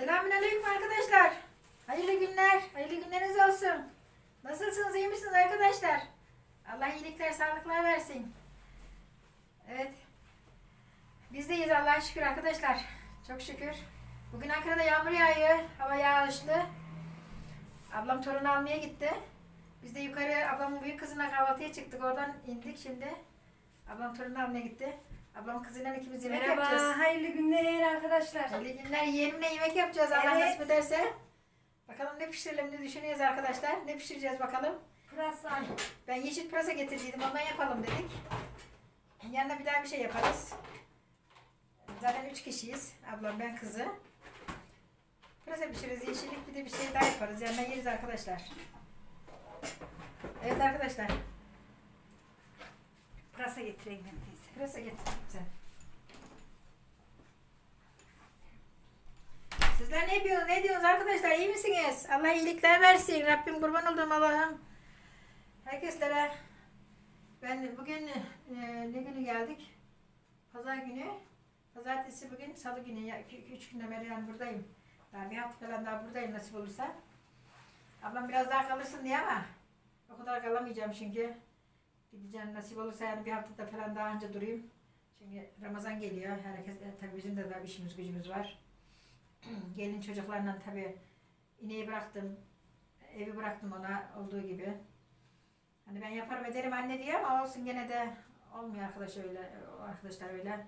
Selamünaleyküm arkadaşlar. Hayırlı günler. Hayırlı günleriniz olsun. Nasılsınız? İyi misiniz arkadaşlar? Allah iyilikler, sağlıklar versin. Evet. Biz de iyiyiz Allah'a şükür arkadaşlar. Çok şükür. Bugün Ankara'da yağmur yağıyor. Hava yağışlı. Ablam torun almaya gitti. Biz de yukarı ablamın büyük kızına kahvaltıya çıktık. Oradan indik şimdi. Ablam torun almaya gitti. Ablam kızıyla ikimiz yemek yapacağız. Merhaba, hayırlı günler arkadaşlar. Hayırlı günler yeğenimle yemek yapacağız Allah Evet. nasip ederse. Bakalım ne pişirelim ne düşünüyoruz arkadaşlar. Ne pişireceğiz bakalım. Pırasa. Ben yeşil pırasa getirdiydim ondan yapalım dedik. Yanına bir daha bir şey yaparız. Zaten üç kişiyiz. Ablam ben kızı. Pırasa pişiririz yeşillik bir de bir şey daha yaparız. Yanına yeriz arkadaşlar. Evet arkadaşlar. Pırasa getireyim ben getirdim sen. Sizler ne yapıyorsunuz? Ne diyorsunuz arkadaşlar? İyi misiniz? Allah iyilikler versin. Rabbim kurban olduğum Allah'ım. Herkeslere ben bugün e, ne günü geldik? Pazar günü. Pazartesi bugün salı günü. Ya, iki, üç günden beri buradayım. Daha bir hafta falan daha buradayım nasip olursa. Ablam biraz daha kalırsın diye ama o kadar kalamayacağım çünkü. Gideceğim nasip olursa yani bir haftada falan daha önce durayım. Çünkü Ramazan geliyor. Herkes e, tabii bizim de daha işimiz gücümüz var. Gelin çocuklarla tabii ineği bıraktım. Evi bıraktım ona olduğu gibi. Hani ben yaparım ederim anne diye ama olsun gene de olmuyor arkadaş öyle. Arkadaşlar öyle.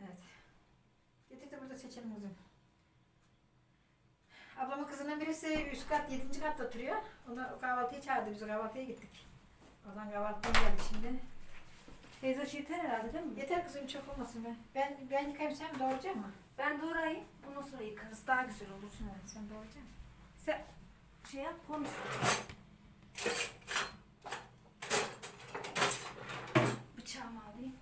Evet. Getir de burada seçelim kızım. Ablamın kızının birisi üst kat, yedinci katta oturuyor. Onu kahvaltıya çağırdı. Biz kahvaltıya gittik. Oradan kahvaltıya geldik şimdi. Teyze şu yeter herhalde değil mi? Yeter kızım çok olmasın be. Ben ben yıkayayım sen mi doğrayacak mı? Ben doğrayayım. Bundan sonra yıkarız. Daha güzel olur. Evet, sen doğrayacak mısın? Sen şey yap konuş. Bıçağımı alayım.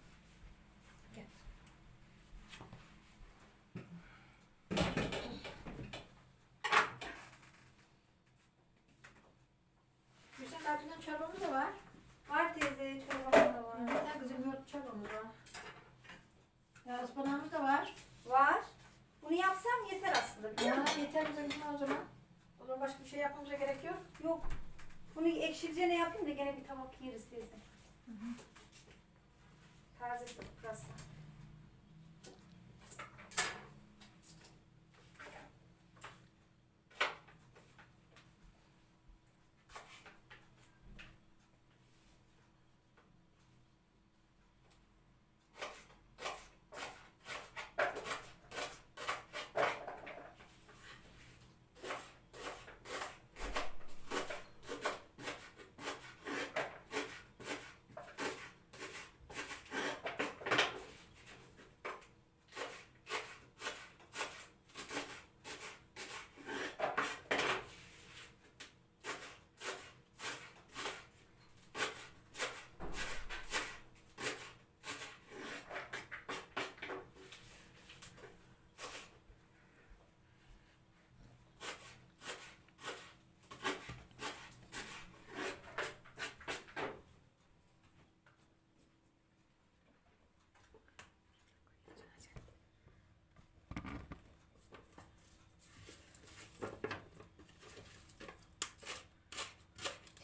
Güzel abiden çorbamız da var. Var teyze çorbam da var. Yeter kızım yoğurt çorbamız var. Ya ıspanağımız da var. Var. Bunu yapsam yeter aslında biliyor Ya musun? yeter kızım o zaman. O zaman başka bir şey yapmamıza gerek yok. Yok. Bunu ekşilce ne yapayım da gene bir tabak yeriz teyze. Taze pırasa.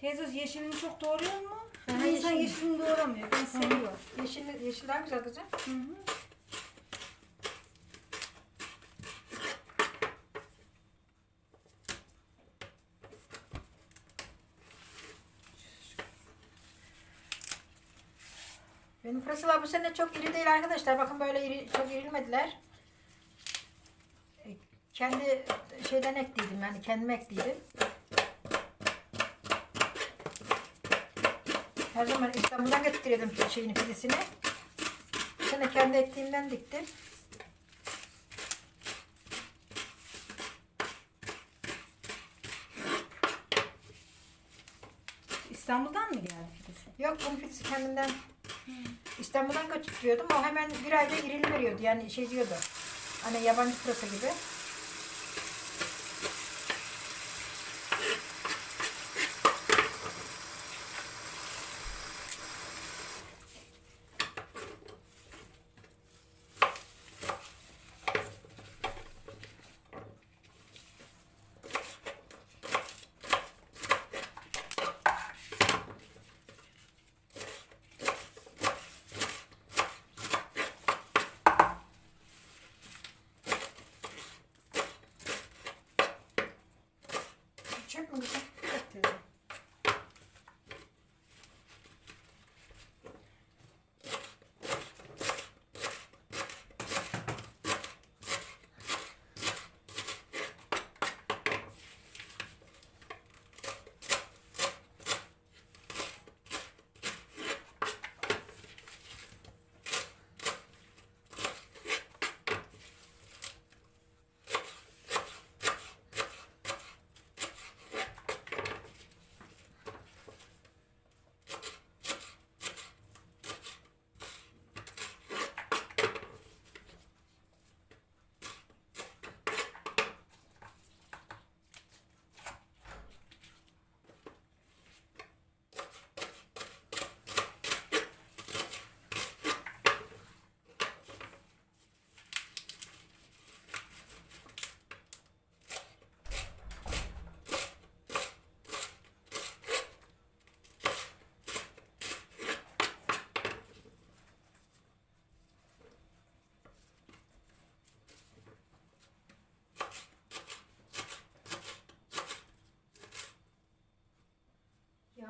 Teyze yeşilini çok doğruyor mu? Hı, İnsan yeşil. yeşilini doğramıyor. Ben seviyorum. Yeşil, yeşil daha güzel kızım. Hı hı. Benim pırasalar bu sene çok iri değil arkadaşlar. Bakın böyle iri, çok irilmediler. E, Kendi şeyden ektiydim yani kendim ektiydim. Her zaman İstanbul'dan getiriyordum şeyini pidesini. Sene kendi ektiğimden diktim. İstanbul'dan mı geldi pidesi? Yok bunun pidesi kendinden İstanbul'dan götürüyordum. O hemen bir ayda irili veriyordu. Yani şey diyordu. Hani yabancı pırasa gibi. Çok mu güzel? Çok güzel.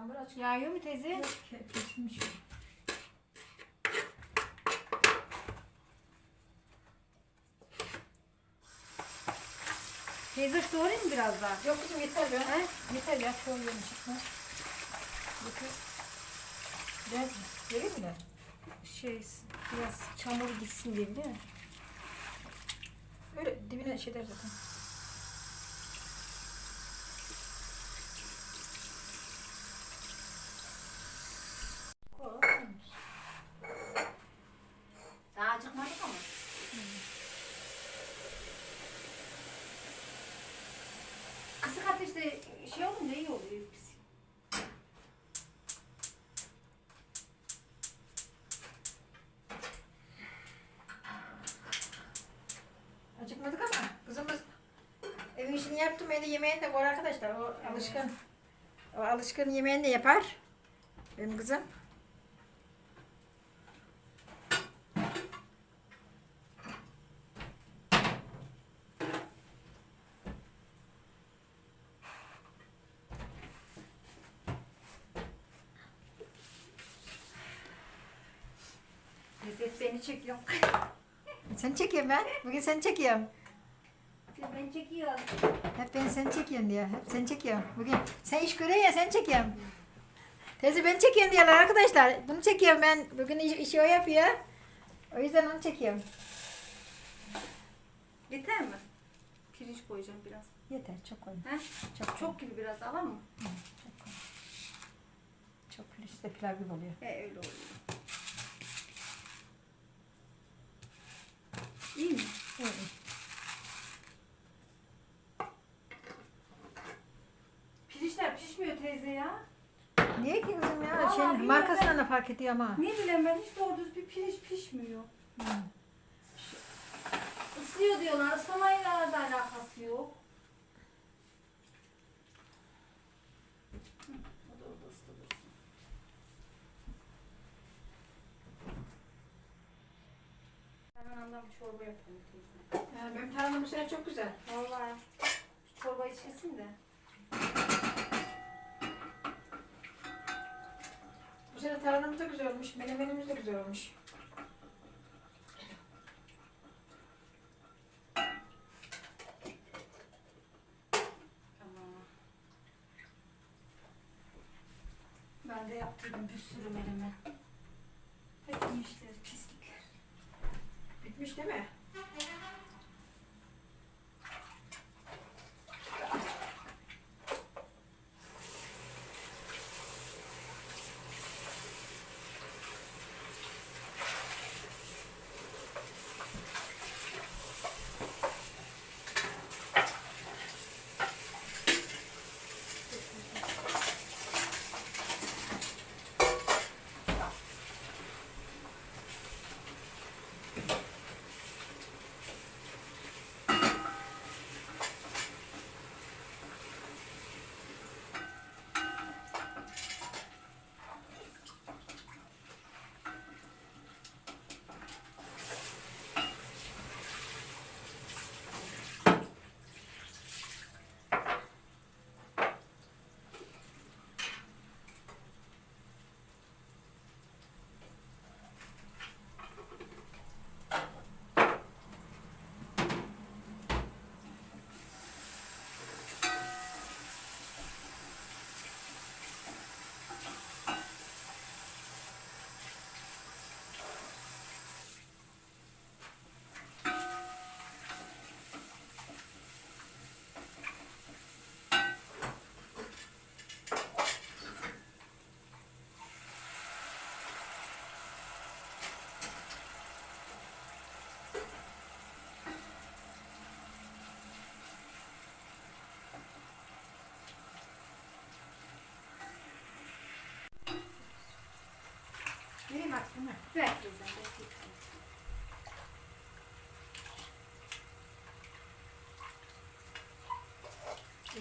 Yağmur aç. Yağıyor mu teyze? Yok, ke- kesilmiş. Teyze doğrayayım mı biraz daha? Yok kızım yeter be. He? Yeter ya. Çoğu yeni çıkma. Yeter. Biraz vereyim mi? Şey biraz çamur gitsin diye değil mi? Öyle dibine şey der zaten. Daha acıkmadık ama. Kısık ateşte şey olunca iyi oluyor. Pis. Acıkmadık ama kızımız evin işini yaptım evde yemeğini arkadaşlar. O alışkın. O alışkın yemeğini de yapar. Benim kızım. Lezzet beni çekiyor. Seni çekiyorum ben. Bugün seni çekiyorum. Ben çekiyorum. Hep ben seni çekiyorum diyor. Hep seni çekiyorum. Bugün sen iş görüyorsun ya seni çekiyorum. Teyze beni çekiyorsun diyorlar arkadaşlar. Bunu çekiyorum ben. Bugün iş, işi o yapıyor. O yüzden onu çekiyorum. Yeter mi? Pirinç koyacağım biraz. Yeter çok koy. He? Çok çok Çok gibi biraz var mı? çok koy. Çok pirinç de pilav gibi oluyor. He öyle oluyor. İyi mi? Pişmiyor teyze ya. Niye ki kızım ya? Vallahi Şey, bilmiyorum markasından da fark ediyor ama. Ne bileyim ben hiç doğru düz bir pirinç pişmiyor. Hı. Isıyor diyorlar. Isımayla da alakası yok. Hı, o da orada ısıtılır. Hemen andan bir çorba yapalım teyze. Ya, benim bu sene çok güzel. Vallahi şu çorba içesin de. Sene tarhanamız da güzel olmuş. Menemenimiz de güzel olmuş. Ben de yaptırdım bir sürü menemen. Hep yemişler, pislikler. Bitmiş değil mi?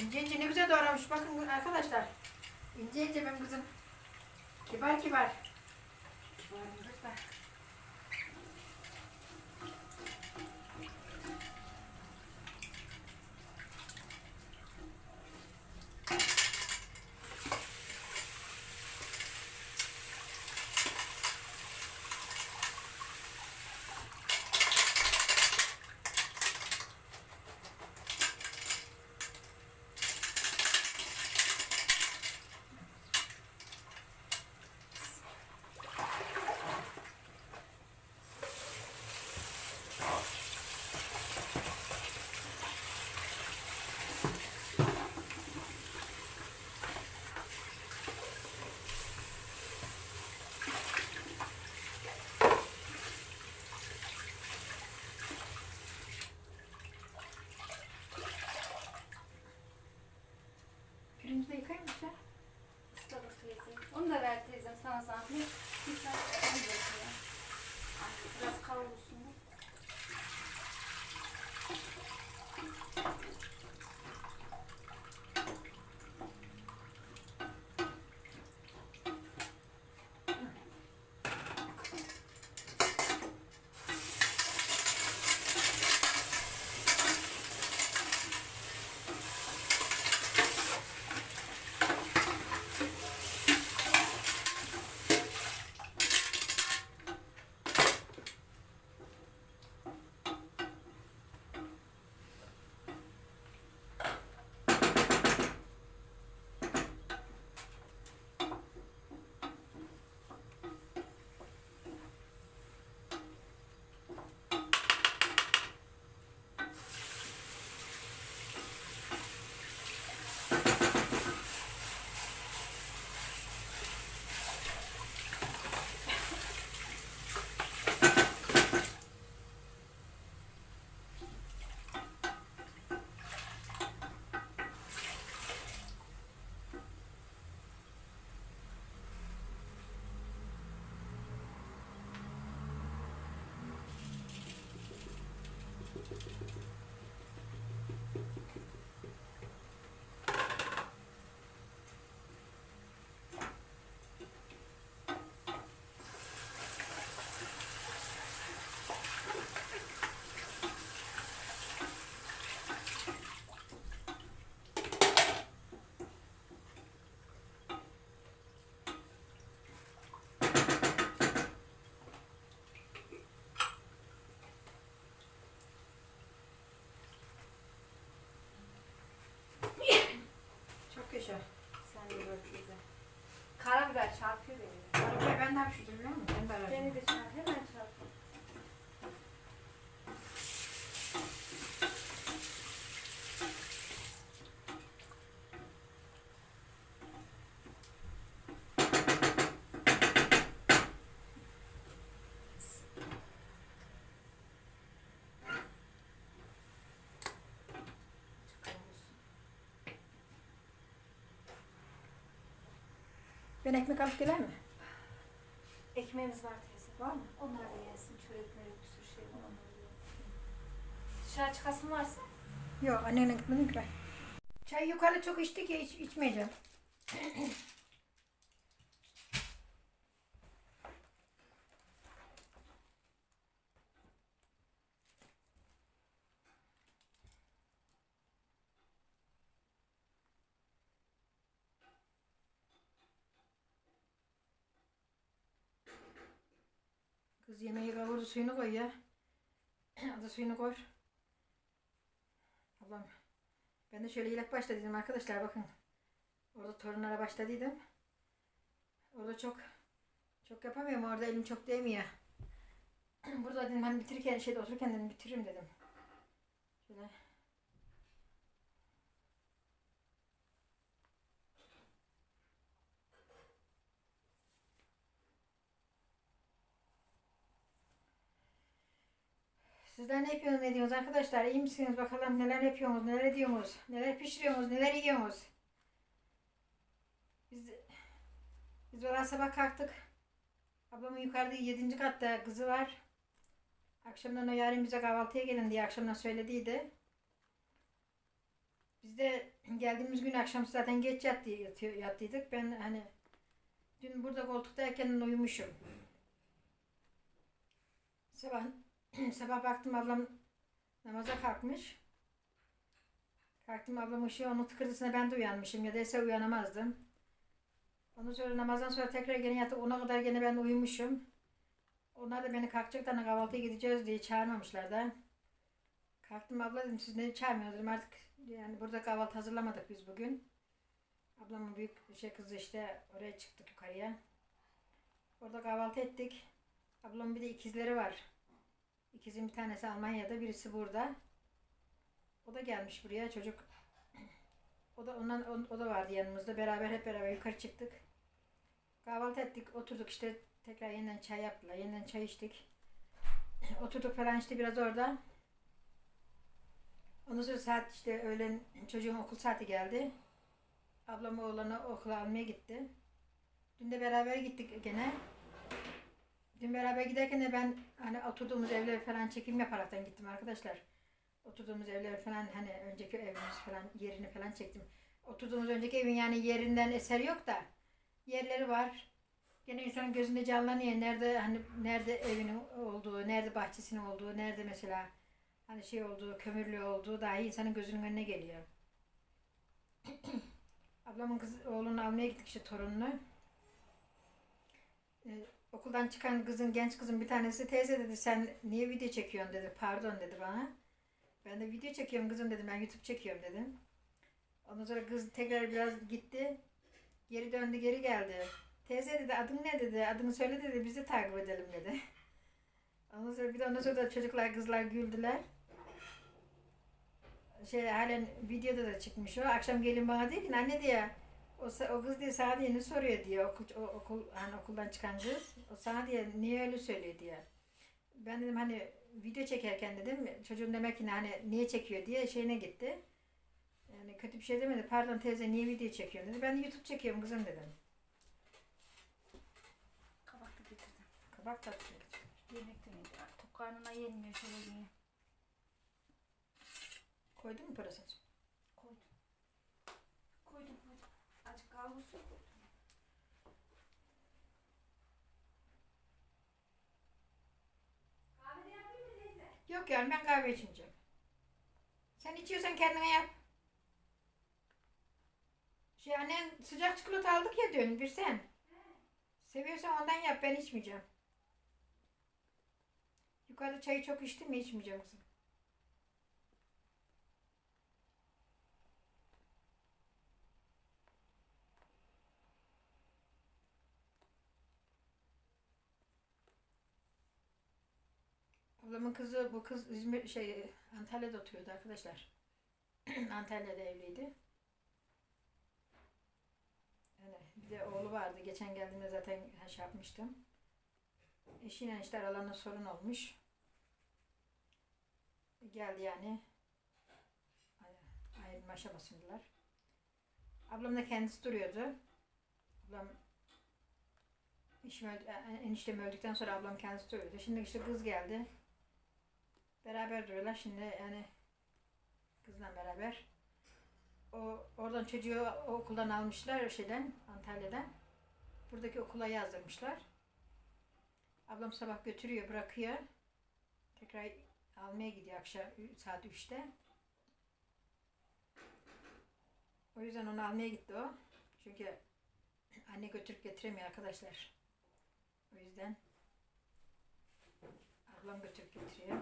İnce ince ne güzel doğramış. Bakın arkadaşlar. İnce ince benim kızım. Kibar kibar. De hapşırdım biliyor musun? Ben de. Beni de çarp. Hemen çarpıyor. Ben ekmek alıp gelir mi? Ekmeğimiz var teyze. Var mı? Onlar da yesin. Çörek mörek bir sürü şey var. Dışarı çıkasın varsa. Yok annenle gitmedim ki ben. Çay yukarıda çok içtik ya iç, içmeyeceğim. Kız yemeği kavurdu suyunu koy ya. Hadi suyunu koy. Ablam. Ben de şöyle ilk başladıydım arkadaşlar bakın. Orada torunlara başladıydım. Orada çok çok yapamıyorum. Orada elim çok değmiyor. Burada dedim hani bitirirken şeyde otururken dedim bitiririm dedim. Şöyle. Sizler ne yapıyorsunuz, ne diyorsunuz arkadaşlar? İyi misiniz? Bakalım neler yapıyorsunuz, neler ediyorsunuz, neler pişiriyorsunuz, neler yiyorsunuz? Biz, biz valla sabah kalktık. Ablamın yukarıda yedinci katta kızı var. Akşamdan o yarın bize kahvaltıya gelin diye akşamdan söylediydi. Biz de geldiğimiz gün akşam zaten geç yattı, yatıyor, yattıydık. Ben hani dün burada koltuktayken uyumuşum. Sabah sabah baktım ablam namaza kalkmış. Kalktım ablam ışığı onun tıkırtısına ben de uyanmışım ya da ise uyanamazdım. Ondan sonra namazdan sonra tekrar gene yatıp ona kadar gene ben uyumuşum. Onlar da beni kalkacaklar hani kahvaltıya gideceğiz diye çağırmamışlar da. Kalktım abla dedim siz ne çağırmıyorsunuz dedim artık yani burada kahvaltı hazırlamadık biz bugün. Ablamın büyük şey kızı işte oraya çıktık yukarıya. Orada kahvaltı ettik. Ablamın bir de ikizleri var. İkizin bir tanesi Almanya'da birisi burada. O da gelmiş buraya çocuk. O da ondan o, da vardı yanımızda. Beraber hep beraber yukarı çıktık. Kahvaltı ettik, oturduk işte tekrar yeniden çay yaptılar. Yeniden çay içtik. Oturduk falan işte biraz orada. Ondan sonra saat işte öğlen çocuğun okul saati geldi. Ablam oğlanı okula almaya gitti. Dün de beraber gittik gene. Dün beraber giderken de ben hani oturduğumuz evleri falan çekim yaparaktan gittim arkadaşlar. Oturduğumuz evleri falan hani önceki evimiz falan yerini falan çektim. Oturduğumuz önceki evin yani yerinden eser yok da yerleri var. Gene insanın gözünde canlanıyor. Nerede hani nerede evinin olduğu, nerede bahçesinin olduğu, nerede mesela hani şey olduğu, kömürlü olduğu dahi insanın gözünün önüne geliyor. Ablamın kız oğlunu almaya gittik işte torununu. Ee, okuldan çıkan kızın, genç kızın bir tanesi teyze dedi sen niye video çekiyorsun dedi. Pardon dedi bana. Ben de video çekiyorum kızım dedim. Ben YouTube çekiyorum dedim. Ondan sonra kız tekrar biraz gitti. Geri döndü geri geldi. Teyze dedi adın ne dedi. Adını söyle dedi. Bizi takip edelim dedi. Ondan sonra bir de ondan sonra da çocuklar kızlar güldüler. Şey halen videoda da çıkmış o. Akşam gelin bana diyor ki anne diye o, o kız diye sana diye ne soruyor diye okul, o, okul hani okuldan çıkan kız. O sana diye niye öyle söylüyor diye. Ben dedim hani video çekerken dedim çocuğun demek ki hani niye çekiyor diye şeyine gitti. Yani kötü bir şey demedi. Pardon teyze niye video çekiyorsun dedi. Ben de YouTube çekiyorum kızım dedim. Kabak da getirdim. Kabak tatlısı. Yemekten yedi. Tok karnına yenmiyor şöyle diye. Koydun mu parasını? Koydum. Koydum koydum. Azıcık kahve su koydum. Kahve de yapayım mı teyze? Yok yani ben kahve içmeyeceğim. Sen içiyorsan kendine yap. Şey annen sıcak çikolata aldık ya dün bir sen. Seviyorsan ondan yap ben içmeyeceğim. Yukarıda çayı çok içtim mi içmeyeceğim kızım. Ablamın kızı bu kız İzmir şey Antalya'da oturuyordu arkadaşlar. Antalya'da evliydi. Yani bir de oğlu vardı. Geçen geldiğimde zaten şey yapmıştım. Eşiyle işte aralarında sorun olmuş. Geldi yani. Ay- Ayrılma aşamasındalar. Ablam da kendisi duruyordu. Ablam eşim öldü, eniştem öldükten sonra ablam kendisi duruyordu. Şimdi işte kız geldi. Beraber duruyorlar şimdi yani kızla beraber. O oradan çocuğu o okuldan almışlar şeyden Antalya'dan. Buradaki okula yazdırmışlar. Ablam sabah götürüyor, bırakıyor. Tekrar almaya gidiyor akşam saat 3'te. O yüzden onu almaya gitti o. Çünkü anne götürüp getiremiyor arkadaşlar. O yüzden ablam götürüp getiriyor.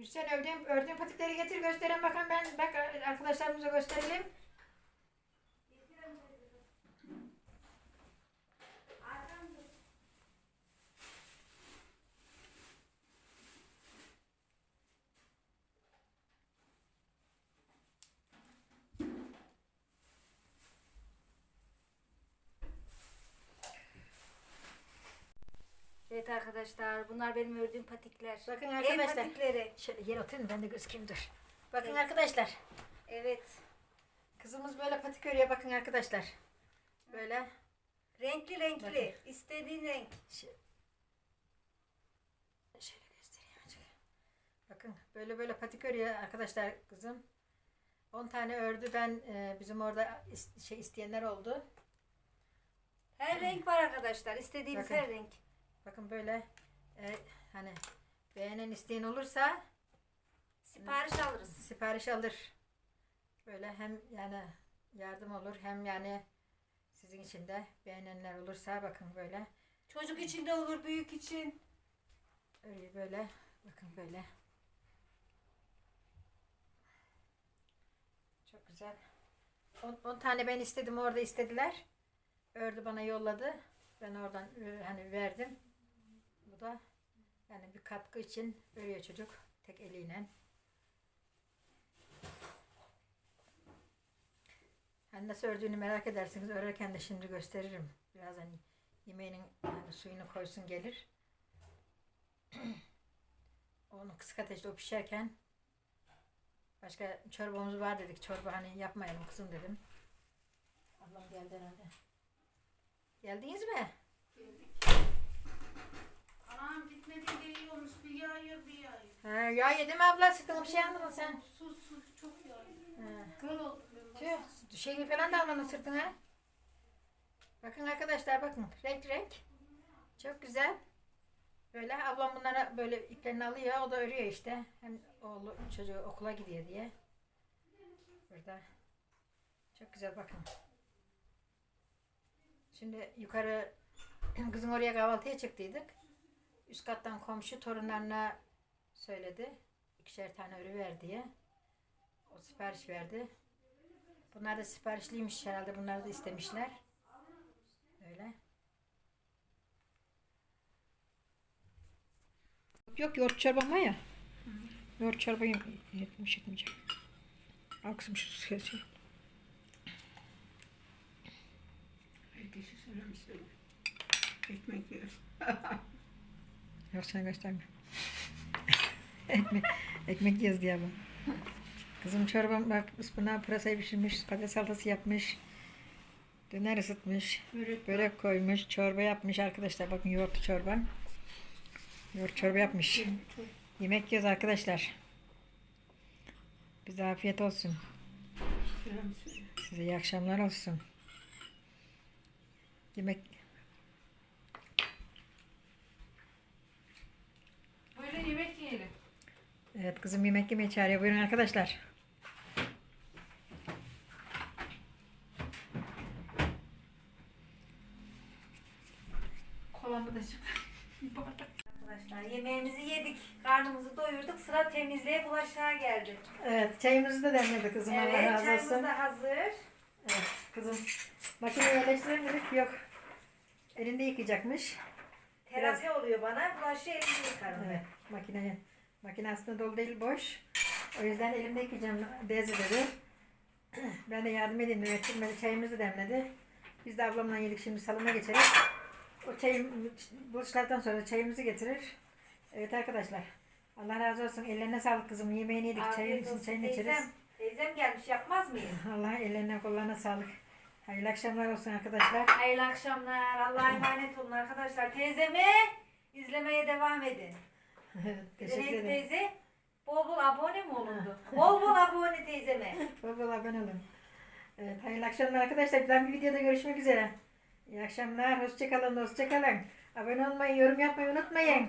Gülsen ördüğün, ördüğün patikleri getir gösterin bakın ben bak arkadaşlarımıza gösterelim. Evet arkadaşlar bunlar benim ördüğüm patikler. Bakın arkadaşlar. patikleri. Şöyle yer oturayım ben de gözükeyim dur. Bakın Evet. arkadaşlar. Evet. Kızımız böyle patik örüyor bakın arkadaşlar. Böyle. Renkli renkli. Bakın. İstediğin renk. Şöyle şöyle göstereyim azıcık. Bakın böyle böyle patik örüyor arkadaşlar kızım. 10 tane ördü. Ben e, bizim orada is- şey isteyenler oldu. Her renk var arkadaşlar. İstediğiniz Bakın. her renk. Bakın böyle e, hani beğenen isteyen olursa Sipariş alırız. sipariş alır. Böyle hem yani yardım olur hem yani sizin için de beğenenler olursa bakın böyle Çocuk için de olur, büyük için. örüyor böyle bakın böyle. Çok güzel. 10 tane ben istedim orada istediler. Ördü bana yolladı. Ben oradan e, hani verdim. Bu da yani bir katkı için örüyor çocuk tek eliyle. Hani nasıl ördüğünü merak edersiniz. Örerken de şimdi gösteririm. Birazdan yemeğinin hani suyunu koysun gelir. Onu kısık ateşte o pişerken başka çorbamız var dedik. Çorba hani yapmayalım kızım dedim. Ablam geldi herhalde. Geldiniz mi? Anam gitmedi de iyi olmuş. Bir yağıyor bir yağıyor. Ha, ya yedim abla sıkıldım bir şey anladın sen. Su su çok yağıyor. Ha. Göl oldu. Tüh, şey falan da almadın sırtına. Bakın arkadaşlar bakın renk renk. Çok güzel. Böyle ablam bunlara böyle iplerini alıyor. O da örüyor işte. Hem oğlu çocuğu okula gidiyor diye. Burada. Çok güzel bakın. Şimdi yukarı kızım oraya kahvaltıya çıktıydık. Üst kattan komşu torunlarına söyledi. İkişer tane örü ver diye. O sipariş verdi. Bunlar da siparişliymiş herhalde. Bunları da istemişler. Öyle. Yok yoğurt çorbam var ya. Yoğurt çorbayı yetmiş etmeyeceğim. Al kızım şu suyu. Herkese selam söyle. Ekmek yer. Yok sana gösterme. ekmek, ekmek yiyoruz diye bu. Kızım çorbam bak ıspanağı pırasayı pişirmiş, patates salatası yapmış. Döner ısıtmış. Börek. Börek koymuş, çorba yapmış arkadaşlar. Bakın yoğurtlu çorba. Yoğurt çorba yapmış. Yemek yiyoruz arkadaşlar. Bize afiyet olsun. Size iyi akşamlar olsun. Yemek Buyurun yemek yiyelim. Evet kızım yemek yemeye çağırıyor. Buyurun arkadaşlar. Kolamı da çıktı. Arkadaşlar yemeğimizi yedik. Karnımızı doyurduk. Sıra temizliğe bulaşığa geldi. Evet çayımızı da demledi kızım. Allah evet razı çayımız olsun. da hazır. Evet kızım. Makineye yerleştirelim dedik. Yok. Elinde yıkayacakmış. Terapi oluyor bana. Bulaşığı elimde yıkarım Evet. Makine, makine aslında dolu değil boş. O yüzden elimde yıkayacağım Deze dedi. Ben de yardım edeyim dedi. Şimdi çayımızı demledi. Biz de ablamla yedik şimdi salona geçeriz. O çayım, buluşlardan sonra çayımızı getirir. Evet arkadaşlar. Allah razı olsun. Ellerine sağlık kızım. Yemeğini yedik. Afiyet olsun çayını içeriz. teyzem. Gelmiş yapmaz mıyım? Allah ellerine kollarına sağlık. Hayırlı akşamlar olsun arkadaşlar. Hayırlı akşamlar. Allah'a emanet olun arkadaşlar. Teyzemi izlemeye devam edin. Bir de Teşekkür neydi ederim. teyze? Bol bol abone mi olundu? bol bol abone teyzeme. Bol bol abone olun. Evet, hayırlı akşamlar arkadaşlar. Dahaki bir videoda görüşmek üzere. İyi akşamlar. Hoşçakalın. Hoşçakalın. Abone olmayı, yorum yapmayı. Unutmayın.